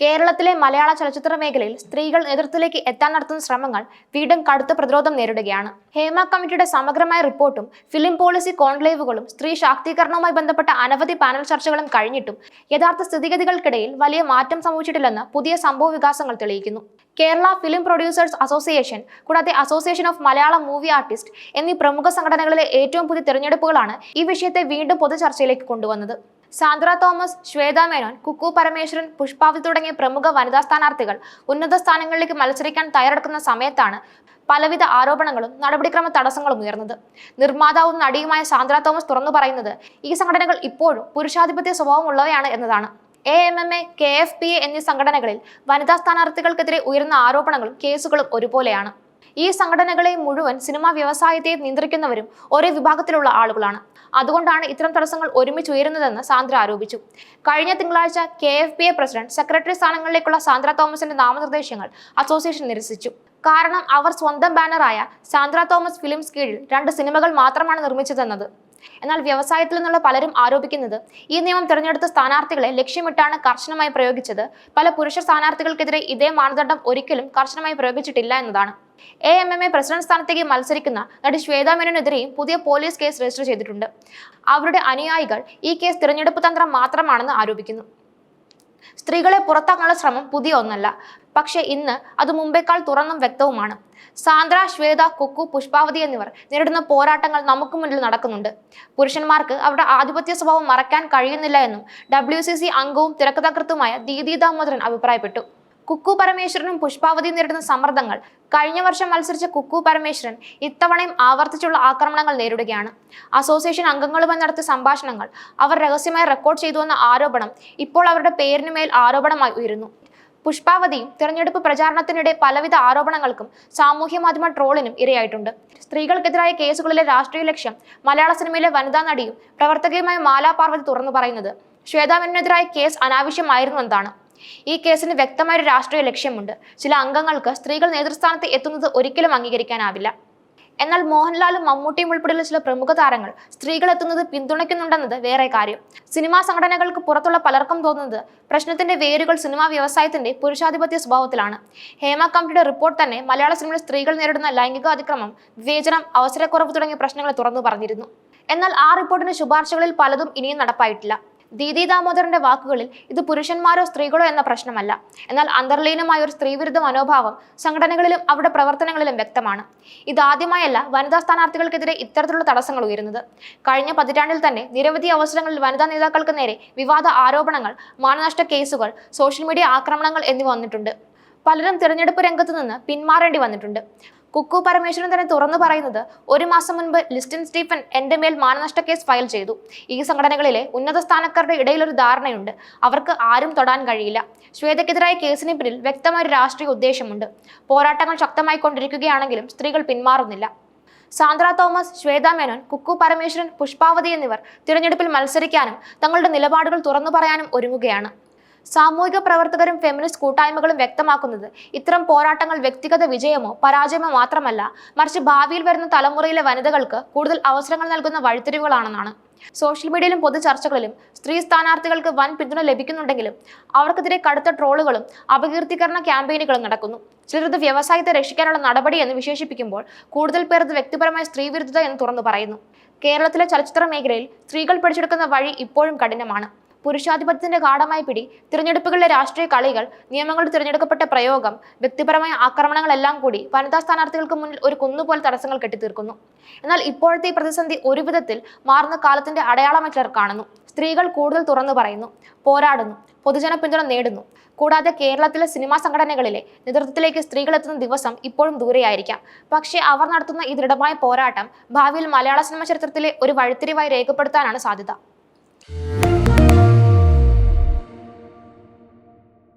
കേരളത്തിലെ മലയാള ചലച്ചിത്ര മേഖലയിൽ സ്ത്രീകൾ നേതൃത്വത്തിലേക്ക് എത്താൻ നടത്തുന്ന ശ്രമങ്ങൾ വീണ്ടും കടുത്ത പ്രതിരോധം നേരിടുകയാണ്. ഹേമ കമ്മിറ്റിയുടെ സമഗ്രമായ റിപ്പോർട്ടും ഫിലിം പോളിസി കോൺക്ലേവുകളും സ്ത്രീ ശാക്തീകരണവുമായി ബന്ധപ്പെട്ട അനവധി പാനൽ ചർച്ചകളും കഴിഞ്ഞിട്ടും യഥാർത്ഥ സ്ഥിതിഗതികൾക്കിടയിൽ വലിയ മാറ്റം സംഭവിച്ചിട്ടില്ലെന്ന് പുതിയ സംഭവ വികാസങ്ങൾ തെളിയിക്കുന്നു. കേരള ഫിലിം പ്രൊഡ്യൂസേഴ്സ് അസോസിയേഷൻ കൂടാതെ association of Malayalam movie artist എന്നീ പ്രമുഖ സംഘടനകളിലെ ഏറ്റവും പുതിയ തിരഞ്ഞെടുപ്പുകളാണ് ഈ വിഷയത്തെ വീണ്ടും പൊതുചർച്ചയിലേക്ക് കൊണ്ടുവന്നത്. സാന്ദ്ര തോമസ് ശ്വേത മേനോൻ കുക്കു പരമേശ്വരൻ പുഷ്പാവതി തുടങ്ങിയ പ്രമുഖ വനിതാ സ്ഥാനാർത്ഥികൾ ഉന്നത സ്ഥാനങ്ങളിലേക്ക് മത്സരിക്കാൻ തയ്യാറെടുക്കുന്ന സമയത്താണ് പലവിധ ആരോപണങ്ങളും നടപടിക്രമ തടസ്സങ്ങളും ഉയർന്നത്. നിർമ്മാതാവും നടിയുമായ സാന്ദ്ര തോമസ് തുറന്നു പറയുന്നത് ഈ സംഘടനകൾ ഇപ്പോഴും പുരുഷാധിപത്യ സ്വഭാവമുള്ളവയാണ് എന്നതാണ്. A M M A K F P A എന്നീ സംഘടനകളിൽ വനിതാ സ്ഥാനാർത്ഥികൾക്കെതിരെ ഉയർന്ന ആരോപണങ്ങളും കേസുകളും ഒരുപോലെയാണ്. ഈ സംഘടനകളെ മുഴുവൻ സിനിമാ വ്യവസായത്തെ നിയന്ത്രിക്കുന്നവരും ഒരേ വിഭാഗത്തിലുള്ള ആളുകളാണ്. അതുകൊണ്ടാണ് ഇത്തരം തടസ്സങ്ങൾ ഒരുമിച്ച് ഉയരുന്നതെന്ന് സാന്ദ്ര ആരോപിച്ചു. കഴിഞ്ഞ തിങ്കളാഴ്ച കെ പ്രസിഡന്റ് സെക്രട്ടറി സ്ഥാനങ്ങളിലേക്കുള്ള സാന്ദ്ര തോമസിന്റെ നാമനിർദ്ദേശങ്ങൾ അസോസിയേഷൻ നിരസിച്ചു. കാരണം അവർ സ്വന്തം ബാനറായ സാന്ദ്ര തോമസ് ഫിലിംസ് കീഴിൽ രണ്ട് സിനിമകൾ മാത്രമാണ് നിർമ്മിച്ചതെന്നത്. എന്നാൽ വ്യവസായത്തിൽ നിന്നുള്ള പലരും ആരോപിക്കുന്നത് ഈ നിയമം തിരഞ്ഞെടുത്ത സ്ഥാനാർത്ഥികളെ ലക്ഷ്യമിട്ടാണ് കർശനമായി പ്രയോഗിച്ചത്. പല പുരുഷ സ്ഥാനാർത്ഥികൾക്കെതിരെ ഇതേ മാനദണ്ഡം ഒരിക്കലും കർശനമായി പ്രയോഗിച്ചിട്ടില്ല എന്നതാണ്. A M M A president സ്ഥാനത്തേക്ക് മത്സരിക്കുന്ന നടി ശ്വേതാ മേനോനെതിരെയും പുതിയ പോലീസ് കേസ് രജിസ്റ്റർ ചെയ്തിട്ടുണ്ട്. അവരുടെ അനുയായികൾ ഈ കേസ് തിരഞ്ഞെടുപ്പ് തന്ത്രം മാത്രമാണെന്ന് ആരോപിക്കുന്നു. സ്ത്രീകളെ പുറത്താക്കാനുള്ള ശ്രമം പുതിയ ഒന്നല്ല. പക്ഷേ ഇന്ന് അത് മുമ്പേക്കാൾ തുറന്നും വ്യക്തവുമാണ്. സാന്ദ്ര ശ്വേത കുക്കു പുഷ്പാവതി എന്നിവർ നേരിടുന്ന പോരാട്ടങ്ങൾ നമുക്ക് മുന്നിൽ നടക്കുന്നുണ്ട്. പുരുഷന്മാർക്ക് അവരുടെ ആധിപത്യ സ്വഭാവം മറക്കാൻ കഴിയുന്നില്ല എന്നും ഡബ്ല്യു സി സി അംഗവും തിരക്കഥാകൃത്തുമായ ദീദി ദാമോദരൻ അഭിപ്രായപ്പെട്ടു. കുക്കു പരമേശ്വരനും പുഷ്പാവതിയും നേരിടുന്ന സമ്മർദ്ദങ്ങൾ കഴിഞ്ഞ വർഷം മത്സരിച്ച കുക്കു പരമേശ്വരൻ ഇത്തവണയും ആവർത്തിച്ചുള്ള ആക്രമണങ്ങൾ നേരിടുകയാണ്. അസോസിയേഷൻ അംഗങ്ങളുമായി നടത്തിയ സംഭാഷണങ്ങൾ അവർ രഹസ്യമായി റെക്കോർഡ് ചെയ്തുവെന്ന ആരോപണം ഇപ്പോൾ അവരുടെ പേരിന് മേൽ ആരോപണമായി ഉയരുന്നു. പുഷ്പാവതിയും തിരഞ്ഞെടുപ്പ് പ്രചാരണത്തിനിടെ പലവിധ ആരോപണങ്ങൾക്കും സാമൂഹ്യ മാധ്യമ ട്രോളിനും ഇരയായിട്ടുണ്ട്. സ്ത്രീകൾക്കെതിരായ കേസുകളിലെ രാഷ്ട്രീയ ലക്ഷ്യം മലയാള സിനിമയിലെ വനിതാ നടിയും പ്രവർത്തകയുമായ മാലാ പാർവതി തുറന്നു പറയുന്നത് ശ്വേതാമേനെതിരായ കേസ് അനാവശ്യമായിരുന്നു എന്നാണ്. ഈ കേസിന് വ്യക്തമായ ഒരു രാഷ്ട്രീയ ലക്ഷ്യമുണ്ട്. ചില അംഗങ്ങൾക്ക് സ്ത്രീകൾ നേതൃസ്ഥാനത്ത് എത്തുന്നത് ഒരിക്കലും അംഗീകരിക്കാനാവില്ല. എന്നാൽ മോഹൻലാലും മമ്മൂട്ടിയും ഉൾപ്പെടെയുള്ള ചില പ്രമുഖ താരങ്ങൾ സ്ത്രീകൾ എത്തുന്നത് പിന്തുണയ്ക്കുന്നുണ്ടെന്നത് വേറെ കാര്യം. സിനിമാ സംഘടനകൾക്ക് പുറത്തുള്ള പലർക്കും തോന്നുന്നത് പ്രശ്നത്തിന്റെ വേരുകൾ സിനിമാ വ്യവസായത്തിന്റെ പുരുഷാധിപത്യ സ്വഭാവത്തിലാണ്. ഹേമ കമ്മിറ്റിയുടെ റിപ്പോർട്ട് തന്നെ മലയാള സിനിമയിൽ സ്ത്രീകൾ നേരിടുന്ന ലൈംഗിക അതിക്രമം വിവേചനം അവസരക്കുറവ് തുടങ്ങിയ പ്രശ്നങ്ങളെ തുറന്നു പറഞ്ഞിരുന്നു. എന്നാൽ ആ റിപ്പോർട്ടിന്റെ ശുപാർശകളിൽ പലതും ഇനിയും നടപ്പായിട്ടില്ല. ദീദി ദാമോദരന്റെ വാക്കുകളിൽ ഇത് പുരുഷന്മാരോ സ്ത്രീകളോ എന്ന പ്രശ്നമല്ല. എന്നാൽ അന്തർലീനമായ ഒരു സ്ത്രീവിരുദ്ധ മനോഭാവം സംഘടനകളിലും അവരുടെ പ്രവർത്തനങ്ങളിലും വ്യക്തമാണ്. ഇതാദ്യമായല്ല വനിതാ സ്ഥാനാർത്ഥികൾക്കെതിരെ ഇത്തരത്തിലുള്ള തടസ്സങ്ങൾ ഉയരുന്നത്. കഴിഞ്ഞ പതിറ്റാണ്ടിൽ തന്നെ നിരവധി അവസരങ്ങളിൽ വനിതാ നേതാക്കൾക്ക് നേരെ വിവാദ ആരോപണങ്ങൾ മാനനഷ്ട കേസുകൾ സോഷ്യൽ മീഡിയ ആക്രമണങ്ങൾ എന്നിവ വന്നിട്ടുണ്ട്. പലരും തിരഞ്ഞെടുപ്പ് രംഗത്ത് നിന്ന് പിന്മാറേണ്ടി വന്നിട്ടുണ്ട്. കുക്കു പരമേശ്വരൻ തന്നെ തുറന്നു പറയുന്നത് ഒരു മാസം മുൻപ് ലിസ്റ്റിൻ സ്റ്റീഫൻ എന്റെ മേൽ മാനനഷ്ട കേസ് ഫയൽ ചെയ്തു. ഈ സംഘടനകളിലെ ഉന്നത സ്ഥാനക്കാരുടെ ഇടയിൽ ഒരു ധാരണയുണ്ട്. അവർക്ക് ആരും തൊടാൻ കഴിയില്ല. ശ്വേതക്കെതിരായ കേസിന് പിന്നിൽ വ്യക്തമായ ഒരു രാഷ്ട്രീയ ഉദ്ദേശമുണ്ട്. പോരാട്ടങ്ങൾ ശക്തമായി കൊണ്ടിരിക്കുകയാണെങ്കിലും സ്ത്രീകൾ പിന്മാറുന്നില്ല. സാന്ദ്ര തോമസ് ശ്വേത മേനോൻ കുക്കു പരമേശ്വരൻ പുഷ്പാവതി എന്നിവർ തിരഞ്ഞെടുപ്പിൽ മത്സരിക്കാനും തങ്ങളുടെ നിലപാടുകൾ തുറന്നു പറയാനും ഒരുങ്ങുകയാണ്. സാമൂഹിക പ്രവർത്തകരും ഫെമിനിസ്റ്റ് കൂട്ടായ്മകളും വ്യക്തമാക്കുന്നത് ഇത്തരം പോരാട്ടങ്ങൾ വ്യക്തിഗത വിജയമോ പരാജയമോ മാത്രമല്ല മറിച്ച് ഭാവിയിൽ വരുന്ന തലമുറയിലെ വനിതകൾക്ക് കൂടുതൽ അവസരങ്ങൾ നൽകുന്ന വഴിത്തിരിവുകളാണെന്നാണ്. സോഷ്യൽ മീഡിയയിലും പൊതു ചർച്ചകളിലും സ്ത്രീ സ്ഥാനാർത്ഥികൾക്ക് വൻ പിന്തുണ ലഭിക്കുന്നുണ്ടെങ്കിലും അവർക്കെതിരെ കടുത്ത ട്രോളുകളും അപകീർത്തികരണ ക്യാമ്പയിനുകളും നടക്കുന്നു. ചിലർ ഇത് വ്യവസായത്തെ രക്ഷിക്കാനുള്ള നടപടി എന്ന് വിശേഷിപ്പിക്കുമ്പോൾ കൂടുതൽ പേർ ഇത് വ്യക്തിപരമായ സ്ത്രീവിരുദ്ധത എന്ന് തുറന്നു പറയുന്നു. കേരളത്തിലെ ചലച്ചിത്ര മേഖലയിൽ സ്ത്രീകൾ പിടിച്ചെടുക്കുന്ന വഴി ഇപ്പോഴും കഠിനമാണ്. പുരുഷാധിപത്യത്തിന്റെ ഗാഠമായ പിടി തിരഞ്ഞെടുപ്പുകളിലെ രാഷ്ട്രീയ കളികൾ നിയമങ്ങൾ തിരഞ്ഞെടുക്കപ്പെട്ട പ്രയോഗം വ്യക്തിപരമായ ആക്രമണങ്ങളെല്ലാം കൂടി വനിതാ സ്ഥാനാർത്ഥികൾക്ക് മുന്നിൽ ഒരു കുന്നുപോലെ തടസ്സങ്ങൾ കെട്ടിത്തീർക്കുന്നു. എന്നാൽ ഇപ്പോഴത്തെ പ്രതിസന്ധി ഒരു വിധത്തിൽ മാറുന്ന കാലത്തിന്റെ അടയാളമായി ചിലർ കാണുന്നു. സ്ത്രീകൾ കൂടുതൽ തുറന്നു പറയുന്നു പോരാടുന്നു പൊതുജന പിന്തുണ നേടുന്നു. കൂടാതെ കേരളത്തിലെ സിനിമാ സംഘടനകളിലെ നേതൃത്വത്തിലേക്ക് സ്ത്രീകൾ എത്തുന്ന ദിവസം ഇപ്പോഴും ദൂരെയായിരിക്കാം. പക്ഷേ അവർ നടത്തുന്ന ഈ ദൃഢമായ പോരാട്ടം ഭാവിയിൽ മലയാള സിനിമ ചരിത്രത്തിലെ ഒരു വഴിത്തിരിവായി രേഖപ്പെടുത്താനാണ് സാധ്യത.